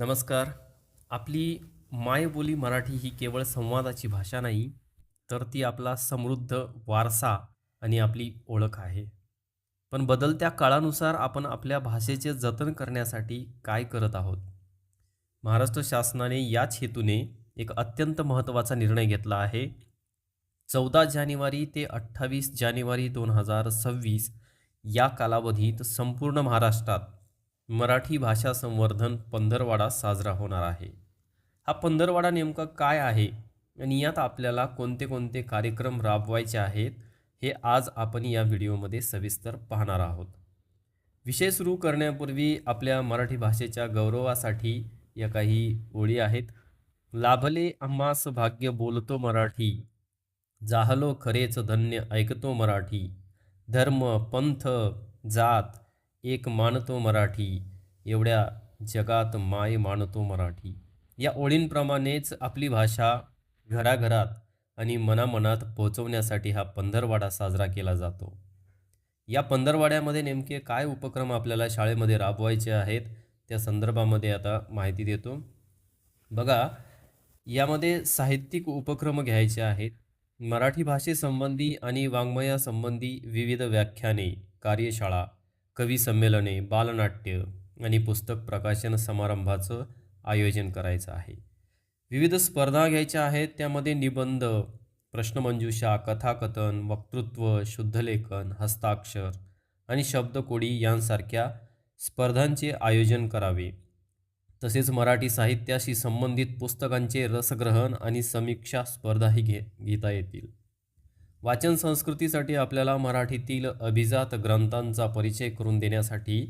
नमस्कार. आपली मायबोली मराठी ही केवळ संवादाची भाषा नाही तर ती आपला समृद्ध वारसा आणि आपली ओळख आहे. पण बदलत्या काळानुसार आपण आपल्या भाषेचे जतन करण्यासाठी काय करत आहोत? महाराष्ट्र शासनाने याच हेतूने एक अत्यंत महत्त्वाचा निर्णय घेतला आहे. चौदा जानेवारी ते अठ्ठावीस जानेवारी दोन हजार सव्वीस या कालावधीत संपूर्ण महाराष्ट्रात मराठी भाषा संवर्धन पंधरवाडा साजरा होणार आहे. हा पंधरवाडा नेमका काय आहे आणि यात आपल्याला कोणते कोणते कार्यक्रम राबवायचे आहेत हे आज आपण या व्हिडिओमध्ये सविस्तर पाहणार आहोत. विषय सुरू करण्यापूर्वी आपल्या मराठी भाषेच्या गौरवासाठी या काही ओळी आहेत. लाभले आम्हास भाग्य बोलतो मराठी. जाहलो खरेच धन्य ऐकतो मराठी. धर्म पंथ जात एक मानतो मराठी एवढ्या जगात माय मानतो मराठी. या ओळींप्रमाणेच आपली भाषा घराघरात आणि मनामनात पोहोचवण्यासाठी हा पंधरवाडा साजरा केला जातो. या पंधरवाड्यामध्ये नेमके काय उपक्रम आपल्याला शाळेमध्ये राबवायचे आहेत त्या संदर्भामध्ये आता माहिती देतो. बघा यामध्ये साहित्यिक उपक्रम घ्यायचे आहेत. मराठी भाषेसंबंधी आणि वाङ्मयासंबंधी विविध व्याख्याने कार्यशाळा कवी संमेलने बालनाट्य आणि पुस्तक प्रकाशन समारंभाचं आयोजन करायचं आहे. विविध स्पर्धा घ्यायच्या आहेत. त्यामध्ये निबंध प्रश्नमंजुषा कथाकथन वक्तृत्व शुद्धलेखन हस्ताक्षर आणि शब्दकोडी यांसारख्या स्पर्धांचे आयोजन करावे. तसेच मराठी साहित्याशी संबंधित पुस्तकांचे रसग्रहण आणि समीक्षा स्पर्धाही घे घेता येतील. वाचन संस्कृतीसाठी आपल्याला मराठीतील अभिजात ग्रंथांचा परिचय करून देण्यासाठी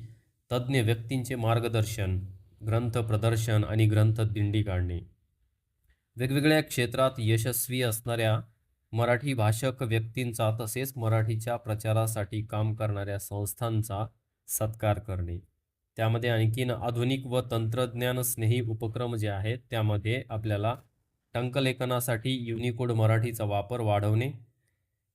तज्ज्ञ व्यक्तींचे मार्गदर्शन ग्रंथ प्रदर्शन आणि ग्रंथ दिंडी काढणे. वेगवेगळ्या क्षेत्रात यशस्वी असणाऱ्या मराठी भाषक व्यक्तींचा तसेच मराठीच्या प्रचारासाठी काम करणाऱ्या संस्थांचा सत्कार करणे. त्यामध्ये आणखीन आधुनिक व तंत्रज्ञान स्नेही उपक्रम जे आहेत त्यामध्ये आपल्याला टंकलेखनासाठी युनिकोड मराठीचा वापर वाढवणे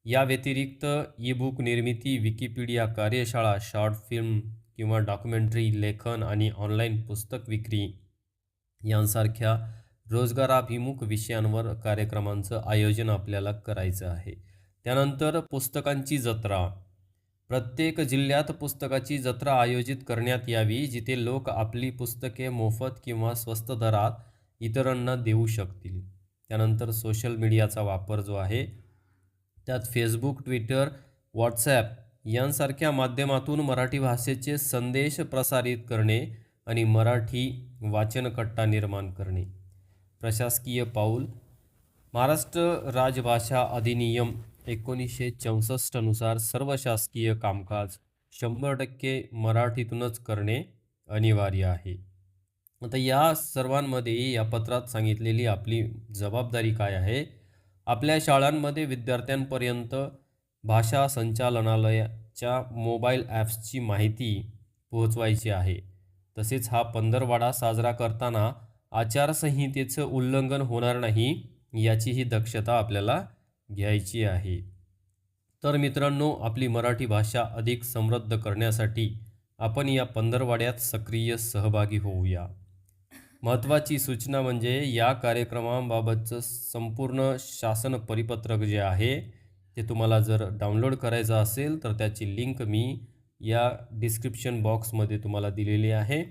या व्यतिरिक्त ई बुक निर्मिती विकिपीडिया कार्यशाळा शॉर्ट फिल्म किंवा डॉक्युमेंटरी लेखन आणि ऑनलाईन पुस्तक विक्री यांसारख्या रोजगाराभिमुख विषयांवर कार्यक्रमांचं आयोजन आपल्याला करायचं आहे. त्यानंतर पुस्तकांची जत्रा. प्रत्येक जिल्ह्यात पुस्तकाची जत्रा आयोजित करण्यात यावी जिथे लोक आपली पुस्तके मोफत किंवा स्वस्त दरात इतरांना देऊ शकतील. त्यानंतर सोशल मीडियाचा वापर जो आहे त्यात फेसबुक ट्विटर व्हॉट्सॲप यांसारख्या माध्यमातून मराठी भाषेचे संदेश प्रसारित करणे आणि मराठी वाचनकट्टा निर्माण करणे. प्रशासकीय पाऊल महाराष्ट्र राजभाषा अधिनियम एकोणीसशे चौसष्टनुसार सर्व शासकीय कामकाज शंभर टक्के मराठीतूनच करणे अनिवार्य आहे. आता या सर्वांमध्ये या पत्रात सांगितलेली आपली जबाबदारी काय आहे? आपल्या शाळांमध्ये विद्यार्थ्यांपर्यंत भाषा संचालनालयाच्या मोबाईल ॲप्सची माहिती पोहोचवायची आहे. तसेच हा पंधरवाडा साजरा करताना आचारसंहितेचं उल्लंघन होणार नाही याचीही दक्षता आपल्याला घ्यायची आहे. तर मित्रांनो आपली मराठी भाषा अधिक समृद्ध करण्यासाठी आपण या पंधरवाड्यात सक्रिय सहभागी होऊया. महत्त्वाची सूचना म्हणजे या कार्यक्रमाबाबतचं संपूर्ण शासन परिपत्रक जे आहे ते तुम्हाला जर डाउनलोड करायचं असेल तर त्याची लिंक मी या डिस्क्रिप्शन बॉक्समध्ये तुम्हाला दिलेली आहे.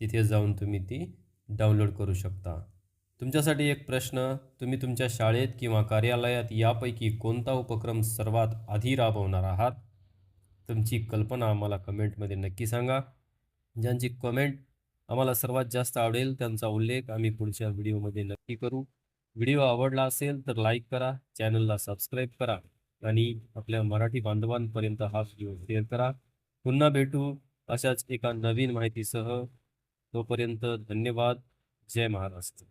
तिथे जाऊन तुम्ही ती डाउनलोड करू शकता. तुमच्यासाठी एक प्रश्न तुम्ही तुमच्या शाळेत किंवा कार्यालयात यापैकी कोणता उपक्रम सर्वात आधी राबवणार आहात? तुमची कल्पना आम्हाला कमेंटमध्ये नक्की सांगा. ज्यांची कमेंट आम्हाला सर्वात जास्त आवडेल त्यांचा उल्लेख. आम्ही पुढच्या व्हिडिओमध्ये नक्की करू. व्हिडिओ आवडला असेल तर लाईक करा चॅनलला सबस्क्राईब करा आणि आपल्या मराठी बांधवांपर्यंत हा व्हिडिओ शेअर करा. पुन्हा भेटू अशाच एका नवीन माहितीसह. तोपर्यंत धन्यवाद. जय महाराष्ट्र.